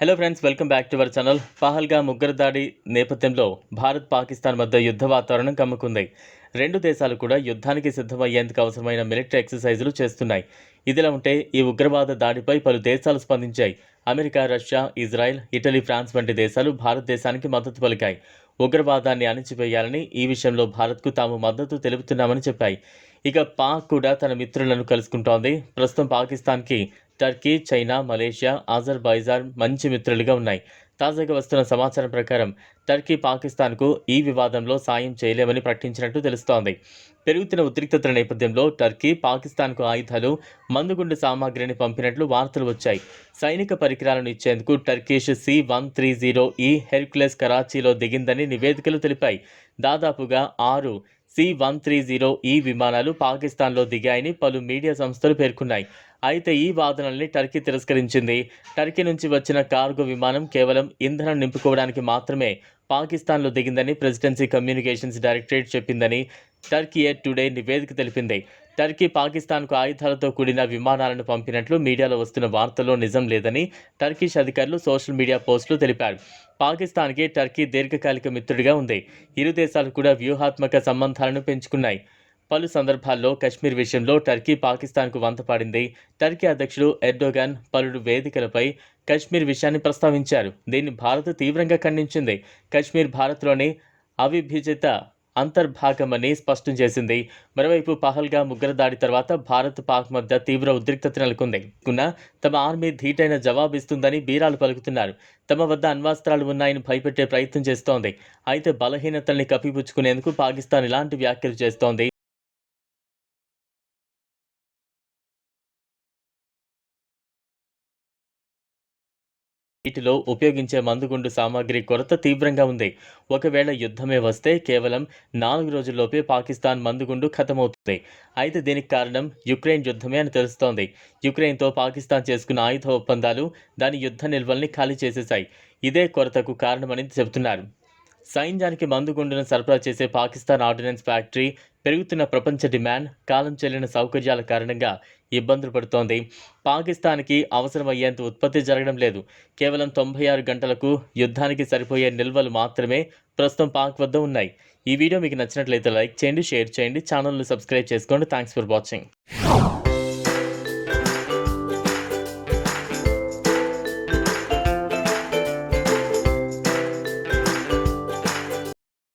Hello friends welcome back to our channel Pahalgam ముగ్గురు దాడి నేపథ్యంలో భారత్ పాకిస్తాన్ మధ్య యుద్ధ వాతావరణం కమ్ముకుంది. రెండు దేశాలు కూడా యుద్ధానికి సిద్ధమయ్యేందుకు అవసరమైన మిలిటరీ ఎక్సర్సైజులు చేస్తున్నాయి. ఇదిలా ఉంటే ఈ ఉగ్రవాద దాడిపై పలు దేశాలు స్పందించాయి. America Russia Israel Italy France వంటి దేశాలు భారతదేశానికి మద్దతు పలికాయి. ఉగ్రవాదాన్ని అణిచివేయాలని ఈ విషయంలో భారత్కు తాము మద్దతు తెలుపుతున్నామని చెప్పాయి. ఇక పాక్ కూడా తన మిత్రులను కలుసుకుంటోంది. ప్రస్తుతం పాకిస్తాన్కి టర్కీ చైనా మలేషియా ఆజర్బైజాన్ మంచి మిత్రులుగా ఉన్నాయి. తాజాగా వస్తున్న సమాచారం ప్రకారం టర్కీ పాకిస్తాన్కు ఈ వివాదంలో సాయం చేయలేమని ప్రకటించినట్టు తెలుస్తోంది. పెరుగుతున్న ఉద్రిక్తతల నేపథ్యంలో టర్కీ పాకిస్తాన్కు ఆయుధాలు మందుగుండు సామాగ్రిని పంపినట్లు వార్తలు వచ్చాయి. సైనిక పరికరాలను ఇచ్చేందుకు Turkish C one three zero ఈ హెర్క్యులెస్ కరాచీలో దిగిందని నివేదికలు తెలిపాయి. దాదాపుగా ఆరు సి వన్ త్రీ జీరో ఈ విమానాలు పాకిస్తాన్లో దిగాయని పలు మీడియా సంస్థలు పేర్కొన్నాయి. అయితే ఈ వాదనల్ని టర్కీ తిరస్కరించింది. టర్కీ నుంచి వచ్చిన కార్గో విమానం కేవలం ఇంధనం నింపుకోవడానికి మాత్రమే పాకిస్తాన్లో దిగిందని ప్రెసిడెన్సీ కమ్యూనికేషన్స్ డైరెక్టరేట్ చెప్పిందని టర్కీ ఎయిర్ టుడే నివేదిక తెలిపింది. టర్కీ పాకిస్తాన్కు ఆయుధాలతో కూడిన విమానాలను పంపినట్లు మీడియాలో వస్తున్న వార్తల్లో నిజం లేదని టర్కిష్ అధికారులు సోషల్ మీడియా పోస్టులు తెలిపారు. పాకిస్తాన్కి టర్కీ దీర్ఘకాలిక మిత్రుడిగా ఉంది. ఇరు దేశాలు కూడా వ్యూహాత్మక సంబంధాలను పెంచుకున్నాయి. పలు సందర్భాల్లో కశ్మీర్ విషయంలో టర్కీ పాకిస్తాన్కు వంతపాడింది టర్కీ అధ్యక్షుడు ఎర్డోగాన్ పలుడు వేదికలపై కశ్మీర్ విషయాన్ని ప్రస్తావించారు. దీన్ని భారత్ తీవ్రంగా ఖండించింది. కశ్మీర్ భారత్లోని అవిభజిత అంతర్భాగమని స్పష్టం చేసింది. మరోవైపు పహల్గా ముగ్గురు దాడి తర్వాత భారత్ పాక్ మధ్య తీవ్ర ఉద్రిక్తత నెలకొంది. కున్న తమ ఆర్మీ ధీటైన జవాబిస్తుందని బీరాలు పలుకుతున్నారు. తమ వద్ద అణ్వాస్త్రాలు ఉన్నాయని భయపెట్టే ప్రయత్నం చేస్తోంది. అయితే బలహీనతల్ని కప్పిపుచ్చుకునేందుకు పాకిస్తాన్ ఇలాంటి వ్యాఖ్యలు చేస్తోంది. వీటిలో ఉపయోగించే మందుగుండు సామాగ్రి కొరత తీవ్రంగా ఉంది. ఒకవేళ యుద్ధమే వస్తే కేవలం నాలుగు రోజుల్లోపే పాకిస్తాన్ మందుగుండు ఖతమవుతుంది. అయితే దీనికి కారణం యుక్రెయిన్ యుద్ధమే అని తెలుస్తోంది. యుక్రెయిన్తో పాకిస్తాన్ చేసుకున్న ఆయుధ ఒప్పందాలు దాని యుద్ధ నిల్వల్ని ఖాళీ చేసేశాయి. ఇదే కొరతకు కారణమని చెబుతున్నారు. సైన్యానికి మందుగుండును సరఫరా చేసే పాకిస్తాన్ ఆర్డినెన్స్ ఫ్యాక్టరీ పెరుగుతున్న ప్రపంచ డిమాండ్ కాలం చెల్లిన సౌకర్యాల కారణంగా ఇబ్బందులు పడుతోంది. పాకిస్తాన్కి అవసరమయ్యేంత ఉత్పత్తి జరగడం లేదు. కేవలం తొంభై ఆరు గంటలకు యుద్ధానికి సరిపోయే నిల్వలు మాత్రమే ప్రస్తుతం పాక్ వద్ద ఉన్నాయి. ఈ వీడియో మీకు నచ్చినట్లయితే లైక్ చేయండి షేర్ చేయండి ఛానల్ను సబ్స్క్రైబ్ చేసుకోండి. Thanks for watching.